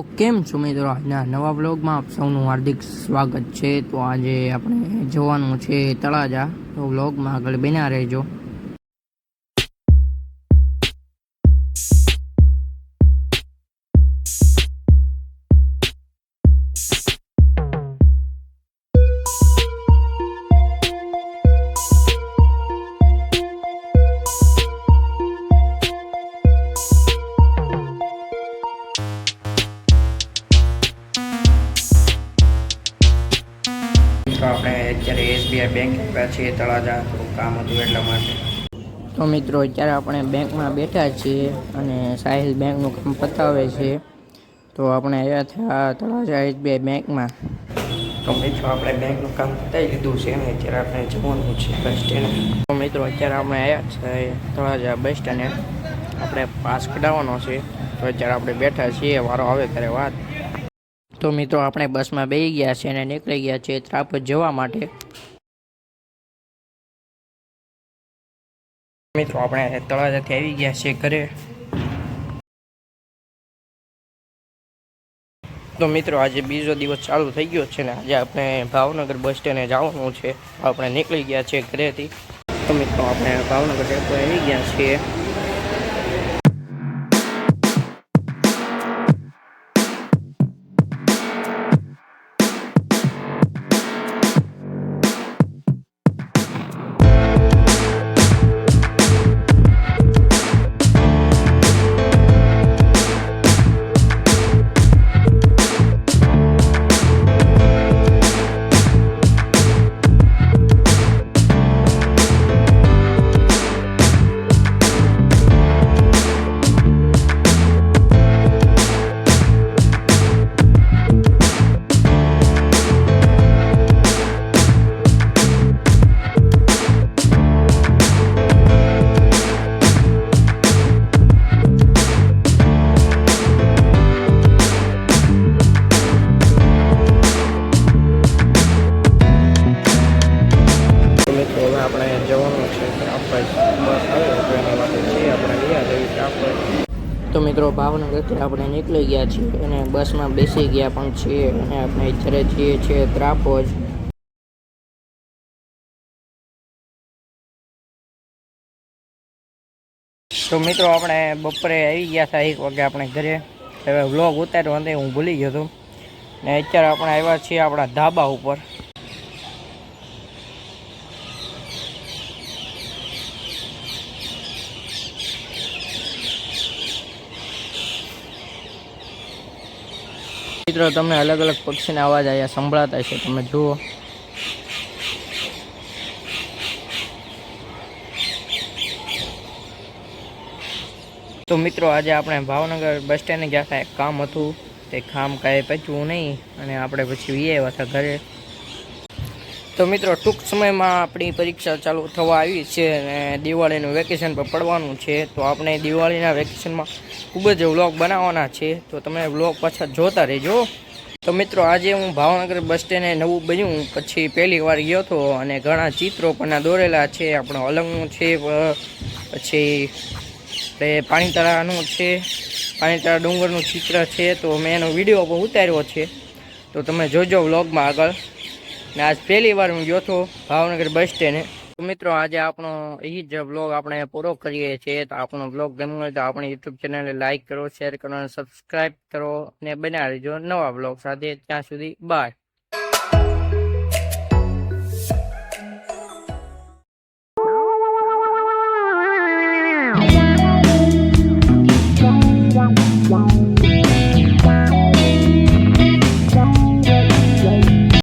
તો કેમ છો મિત્રો? આજના નવા બ્લોગમાં આપ સૌનું હાર્દિક સ્વાગત છે. તો આજે આપણે જવાનું છે તળાજા. તો બ્લોગમાં આગળ બન્યા રહેજો. તો આપણે અત્યારે એસબીઆઈ બેંક આવ્યા છીએ તળાજા થોડું કામ હતું એટલા માટે. તો મિત્રો અત્યારે આપણે બેંકમાં બેઠા છીએ અને સાહિલ બેંકનું કામ પતાવે છે. તો આપણે આવ્યા થયા તળાજા એસબીઆઈ બેંકમાં. તો મિત્રો આપણે બેંકનું કામ પતાવી લીધું છે અને અત્યારે આપણે જવાનું છે બસ સ્ટેન્ડ તો મિત્રો અત્યારે આપણે આવ્યા છે તળાજા બસ સ્ટેન્ડ આપણે પાસ કઢાવવાનો છે. તો અત્યારે આપણે બેઠા છીએ વારો આવે ત્યારે વાત. તો મિત્રો આપણે બસમાં બેસી ગયા છે અને નીકળી ગયા છે ત્રાપજ જવા માટે. મિત્રો આપણે તળાજાથી આવી ગયા છે ઘરે. તો મિત્રો આજે બીજો દિવસ ચાલુ થઈ ગયો છે ને આજે આપણે ભાવનગર બસ સ્ટેન્ડે જવાનું છે. આપણે નીકળી ગયા છે ઘરેથી. તો મિત્રો આપણે ભાવનગર ડેપો આવી ગયા છીએ. તો મિત્રો ભાવનગરથી આપણે નીકળી ગયા છીએ અને બસમાં બેસી ગયા પણ છીએ અને આપણે અત્યારે જઈએ છીએ ત્રાપોજ. તો મિત્રો આપણે બપોરે આવી ગયા હતા એક વાગે આપણે ઘરે. હવે વ્લોગ ઉતાર્યો હતો હું ભૂલી ગયો હતો. ને અત્યારે આપણે આવ્યા છીએ આપણા ધાબા ઉપર. મિત્રો, તમને અલગ અલગ પક્ષીના અવાજ અહીંયા સંભળાતા છે. તમે જુઓ. તો મિત્રો, આજે આપણે ભાવનગર બસ સ્ટેન્ડે ગયા હતા એક કામ હતું. તે કામ કાંઈ પચ્યું નહીં અને આપણે પછી વી આવ્યા હતા ઘરે. તો મિત્રો, ટૂંક સમયમાં આપણી પરીક્ષા ચાલુ થવા આવી છે અને દિવાળીનું વેકેશન પર પડવાનું છે. તો આપણે દિવાળીના વેકેશનમાં ખૂબ જ વ્લોગ બનાવવાના છે. તો તમે વ્લોગ પાછા જોતા રહેજો. તો મિત્રો, આજે હું ભાવનગર બસ સ્ટેન્ડે નવું બન્યું. પછી પહેલી વાર ગયો હતો અને ઘણા ચિત્રો પણ દોરેલા છે. આપણો અલંગનું છે પછી પાણીતળાનું છે. પાણીતળા ડુંગરનું ચિત્ર છે. તો મેં એનો વીડિયો પણ ઉતાર્યો છે. તો તમે જોજો વ્લોગમાં આગળ. ને આજ પહેલી વાર હું ગયો હતો ભાવનગર બસ સ્ટેન્ડે મિત્રો, આજે આપણો એ જ બ્લોગ આપણે પૂરો કરીએ છીએ. તો આપણો બ્લોગ ગમ્યો હોય તો આપણી યુટ્યુબ ચેનલને લાઇક કરો શેર કરો અને સબસ્ક્રાઈબ કરો. અને બનાવી દેજો નવા બ્લોગ સાથે. ત્યાં સુધી બાય